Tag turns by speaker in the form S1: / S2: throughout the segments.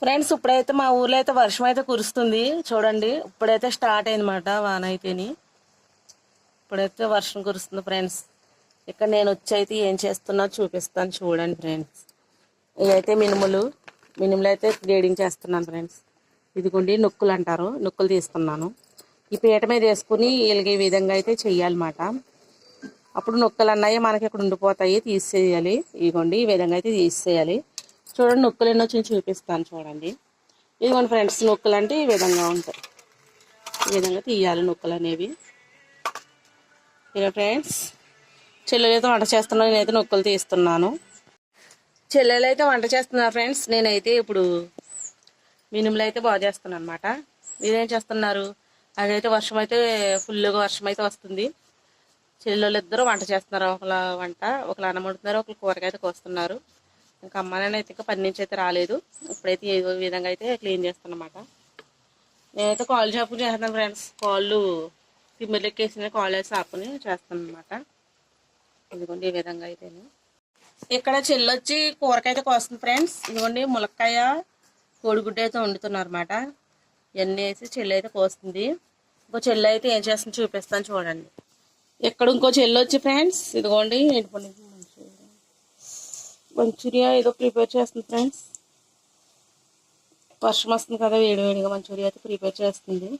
S1: Friends ఇప్పుడైతే మా ఊర్లో అయితే వర్షం అయితే కురుస్తుంది. చూడండి ఇప్పుడైతే స్టార్ట్ అయిందన్నమాట వాన అయితేని. ఇప్పుడైతే వర్షం కురుస్తుంది ఫ్రెండ్స్. ఇక్కడ నేను వచ్చి అయితే ఏం చేస్తున్నా చూపిస్తాను చూడండి ఫ్రెండ్స్. ఇవైతే మినుములు. మినుములు అయితే గ్రేడింగ్ చేస్తున్నాను ఫ్రెండ్స్. ఇదిగోండి నొక్కులు అంటారు. నొక్కులు తీసుకున్నాను ఈ పీట మీద వేసుకుని ఇలాగే విధంగా అయితే చెయ్యాలన్నమాట. అప్పుడు నొక్కలు అన్నాయి మనకి ఇక్కడ ఉండిపోతాయి తీసేయాలి. ఇదిగోండి ఈ విధంగా అయితే తీసేయాలి. చూడండి నొక్కులు ఎన్నో వచ్చి చూపిస్తాను చూడండి. ఇదిగోండి ఫ్రెండ్స్ నొక్కులు అంటే ఈ విధంగా ఉంటాయి. ఈ విధంగా తీయాలి నొక్కులు అనేవి. ఇలా ఫ్రెండ్స్ చెల్లెలు అయితే వంట చేస్తున్నాను నేనైతే నొక్కులు తీస్తున్నాను. చెల్లెలు అయితే వంట చేస్తున్నారు ఫ్రెండ్స్ నేనైతే ఇప్పుడు మినుములు అయితే బాగా చేస్తున్నాను అనమాట మీరేం చేస్తున్నారు? అదైతే వర్షం అయితే ఫుల్గా వర్షం అయితే వస్తుంది. చెల్లెళ్ళు ఇద్దరు వంట చేస్తున్నారు ఒకళ్ళ వంట ఒకళ్ళు అన్నం వండుతున్నారు ఒకళ్ళు కూరగాయతే కోస్తున్నారు. ఇంకా అమ్మ నాన్న అయితే ఇంకా పని నుంచి అయితే రాలేదు. ఇప్పుడైతే ఏదో విధంగా అయితే క్లీన్ చేస్తానమాట నేనైతే కాల్ షాపు చేస్తాను ఫ్రెండ్స్ కాళ్ళు తిమ్మిర్లెక్కేసిన కాల్ వేసి ఆపుని చేస్తాను అనమాట ఇదిగోండి ఈ విధంగా అయితే ఇక్కడ చెల్లొచ్చి కూరకాయ అయితే కోస్తుంది ఫ్రెండ్స్ ఇదిగోండి ములక్కాయ కోడిగుడ్డ అయితే వండుతున్నారు అనమాట ఇవన్నీ వేసి చెల్లి అయితే కోస్తుంది. ఇంకో చెల్లి అయితే ఏం చేస్తుంది చూపిస్తాను చూడండి. ఇక్కడ ఇంకో చెల్లి వచ్చి ఫ్రెండ్స్ ఇదిగోండి ఏంటి మంచూరియా ఏదో ప్రిపేర్ చేస్తుంది ఫ్రెండ్స్. వర్షం వస్తుంది కదా వేడి వేడిగా మంచూరియా అయితే ప్రిపేర్ చేస్తుంది.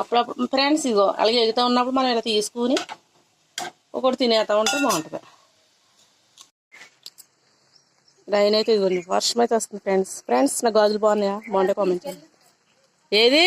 S1: అప్పుడప్పుడు ఫ్రెండ్స్ ఇగో అలాగే ఎగుతూ ఉన్నప్పుడు మనం ఇలా తీసుకుని ఒకటి తినేస్తా ఉంటే బాగుంటుంది. రైన్ అయితే ఇదిగోండి వర్షం అయితే వస్తుంది ఫ్రెండ్స్. ఫ్రెండ్స్ నా గాజులు బాగున్నాయా? బాగుంటే కామెంట్ చేయండి. ఏది?